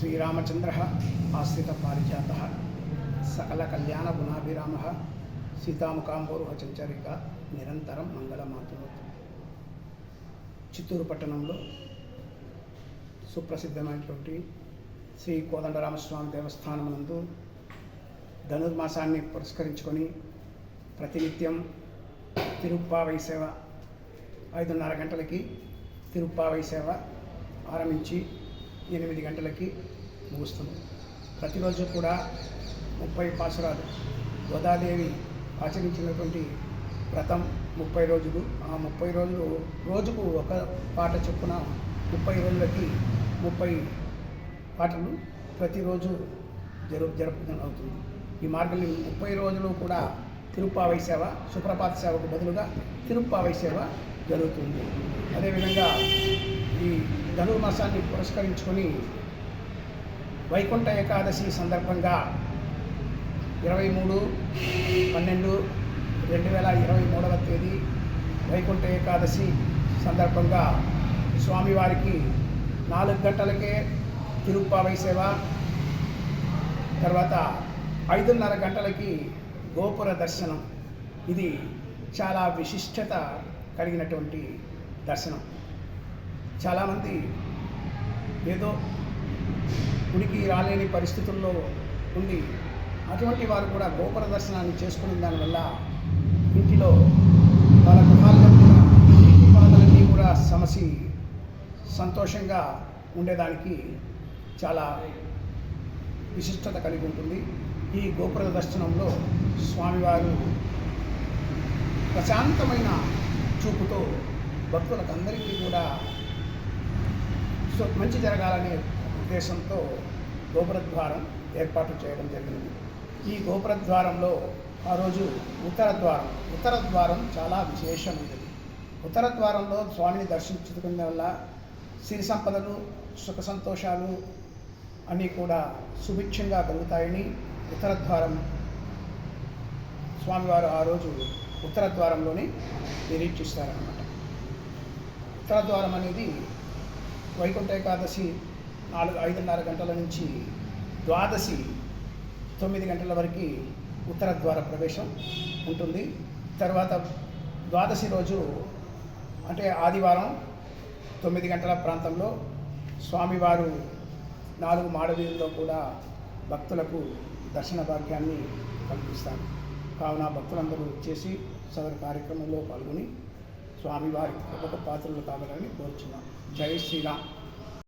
శ్రీరామచంద్ర ఆశ్రిత పారిజాత సకల కళ్యాణ గుణాభిరామ సీతాముఖాంబోరుహ చంచరిక నిరంతరం మంగళమాతులు చిత్తూరు పట్టణంలో సుప్రసిద్ధమైనటువంటి శ్రీ కోదండరామస్వామి దేవస్థానం నందు ధనుర్మాసాన్ని పురస్కరించుకొని ప్రతినిత్యం తిరుప్పావై సేవ ఐదున్నర గంటలకి తిరుప్పావై సేవ ఆరంభించి ఎనిమిది గంటలకి ముగుస్తుంది. ప్రతిరోజు కూడా ముప్పై పాసురాలు గోదాదేవి ఆచరించినటువంటి వ్రతం ముప్పై రోజులు. ఆ ముప్పై రోజులు రోజుకు ఒక పాట చొప్పున ముప్పై రోజులకి ముప్పై పాటలు ప్రతిరోజు జరు జరుపుతుంది అవుతుంది. ఈ మార్గం ముప్పై రోజులు కూడా తిరుప్పావై సేవ సుప్రభాత సేవకు బదులుగా తిరుప్పావై సేవ జరుగుతుంది. అదేవిధంగా ఈ ధనుర్మాసాన్ని పురస్కరించుకొని వైకుంఠ ఏకాదశి సందర్భంగా ఇరవై మూడు పన్నెండు రెండు వేల ఇరవై మూడవ తేదీ వైకుంఠ ఏకాదశి సందర్భంగా స్వామివారికి నాలుగు గంటలకే తిరుప్పావై సేవ తర్వాత ఐదున్నర గంటలకి గోపుర దర్శనం. ఇది చాలా విశిష్టత కలిగినటువంటి దర్శనం. చాలామంది ఏదో గుడికి రాలేని పరిస్థితుల్లో ఉండి అటువంటి వారు కూడా గోపుర దర్శనాన్ని చేసుకునే దానివల్ల ఇంటిలో వాళ్ళ గృహాల్లో కూడా ఇంటి బాధలన్నీ కూడా సమసి సంతోషంగా ఉండేదానికి చాలా విశిష్టత కలిగి ఉంటుంది. ఈ గోపుర దర్శనంలో స్వామివారు ప్రశాంతమైన చూపుతో భక్తులకు అందరికీ కూడా మంచి జరగాలనే ఉద్దేశంతో గోపురద్వారం ఏర్పాటు చేయడం జరిగింది. ఈ గోపురద్వారంలో ఆ రోజు ఉత్తర ద్వారం ఉత్తర ద్వారం చాలా విశేషమైనది ఉత్తర ద్వారంలో స్వామిని దర్శించుకునే వల్ల సిరి సంపదలు సుఖ సంతోషాలు అన్నీ కూడా సుభిక్షంగా కలుగుతాయని ఉత్తర ద్వారం స్వామివారు ఆ రోజు ఉత్తర ద్వారంలోనే నిరీక్షిస్తారనమాట ఉత్తర ద్వారం అనేది వైకుంఠ ఏకాదశి నాలుగు ఐదున్నర గంటల నుంచి ద్వాదశి తొమ్మిది గంటల వరకు ఉత్తర ద్వార ప్రవేశం ఉంటుంది. తర్వాత ద్వాదశి రోజు అంటే ఆదివారం తొమ్మిది గంటల ప్రాంతంలో స్వామివారు నాలుగు మాడవీరుల్లో కూడా భక్తులకు దర్శన భాగ్యాన్ని కల్పిస్తారు. కావున భక్తులందరూ వచ్చేసి సదరు కార్యక్రమంలో పాల్గొని స్వామివారి కృపకు పాత్రలు కావాలని కోరుచున్నాం. జై శ్రీరామ్.